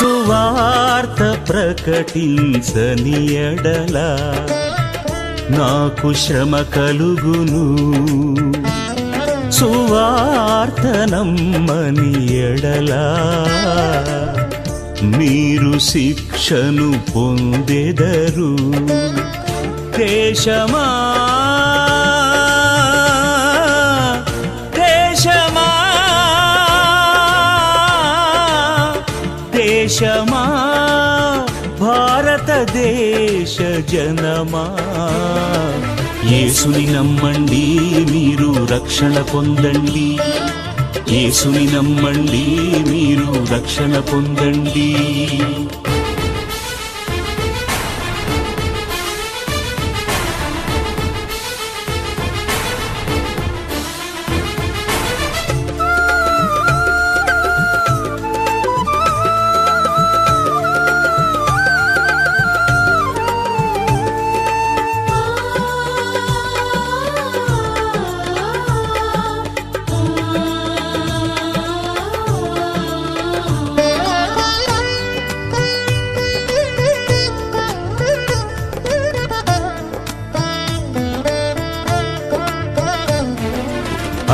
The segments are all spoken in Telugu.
సువార్త ప్రకటించని ఎడల నాకు శ్రమ కలుగును. సువార్త నమ్మని ఎడల మీరు శిక్షను పొందెదరు. దేశమా దేశమా? భారతదేశ జనమా? యేసుని నమ్మండి మీరు రక్షణ పొందండి. యేసుని నమ్మండి మీరు రక్షణ పొందండి.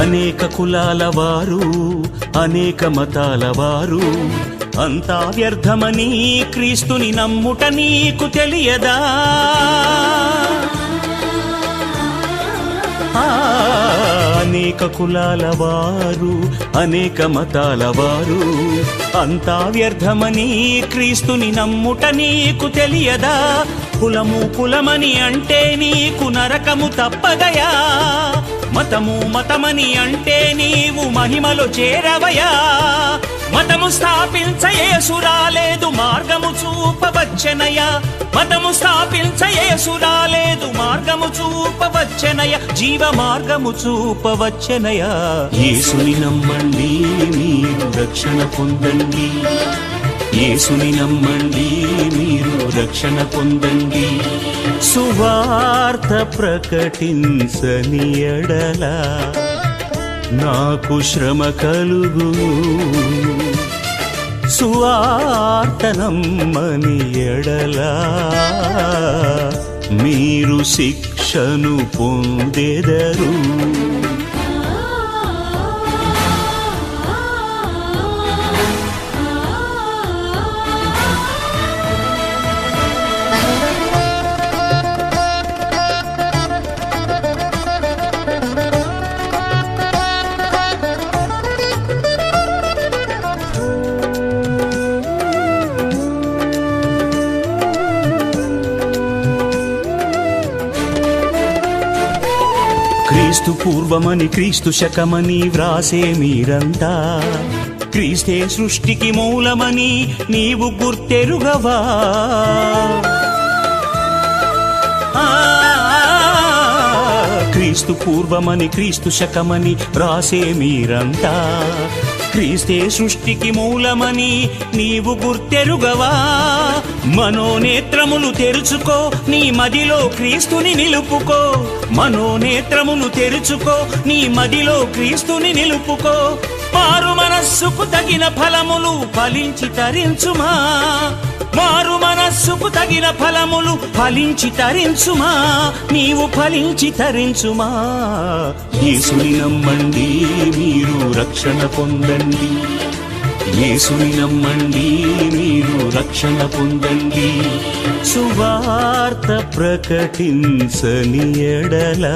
అనేక కులాల వారు అనేక మతాల వారు. అంతా వ్యర్థమని క్రీస్తుని నమ్ముట నీకు తెలియదా? అనేక కులాల వారు అనేక మతాల వారు. అంతా వ్యర్థమని క్రీస్తుని నమ్ముట నీకు తెలియదా? కులము కులమని అంటే నీకు నరకము తప్పదయా. మతము మతమని అంటే నీవు మహిమలో చేరవయా. మతము స్థాపించ యేసు మార్గము చూపవచ్చనయ. మతము స్థాపించ యేసు మార్గము చూపవచ్చనయ. జీవ మార్గము చూపవచ్చనయ. యేసుని నమ్మండి మీరు రక్షణ పొందండి. యేసుని నమ్మండి మీరు రక్షణ పొందండి. సువార్త ప్రకటించని ఎడల నాకు శ్రమ కలుగు. సువార్త నమ్మని ఎడల మీరు శిక్షను పొందెదరు. క్రీస్తు పూర్వమని క్రీస్తు శకమని వ్రాసే మీరంతా. క్రీస్తే సృష్టికి మూలమని నీవు గుర్తెరుగవా. క్రీస్తు పూర్వమని క్రీస్తు శకమని వ్రాసే మీరంతా. క్రీస్తే సృష్టికి మూలమని నీవు గుర్తెరుగవా? మనోనేత్రములు తెరుచుకో నీ మదిలో క్రీస్తుని నిలుపుకో. మనోనేత్రములు తెరుచుకో నీ మదిలో క్రీస్తుని నిలుపుకో. పారు మనస్సుకు తగిన ఫలములు ఫలించి తరించుమా? మారు మనస్సుకు తగిన ఫలములు ఫలించి తరించుమా? నీవు ఫలించి తరించుమా? యేసుని నమ్మండి మీరు రక్షణ పొందండి. యేసుని నమ్మండి మీరు రక్షణ పొందండి. సువార్త ప్రకటించని ఎడల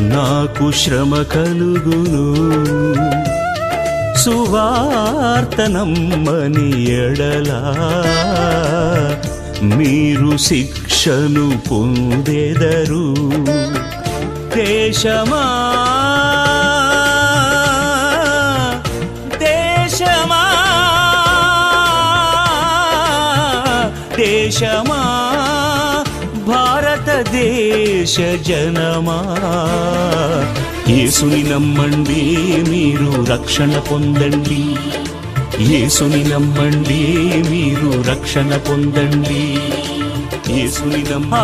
నాకు శ్రమ కలుగును. సువార్తనమ్మని ఎడలా మీరు శిక్షను పొందెదరు. దేశమా? దేశమా? దేశమా? భారతదేశ జనమా? యేసుని నమ్మండి మీరు రక్షణ పొందండి. యేసుని నమ్మండి మీరు రక్షణ పొందండి. యేసుని నమ్మ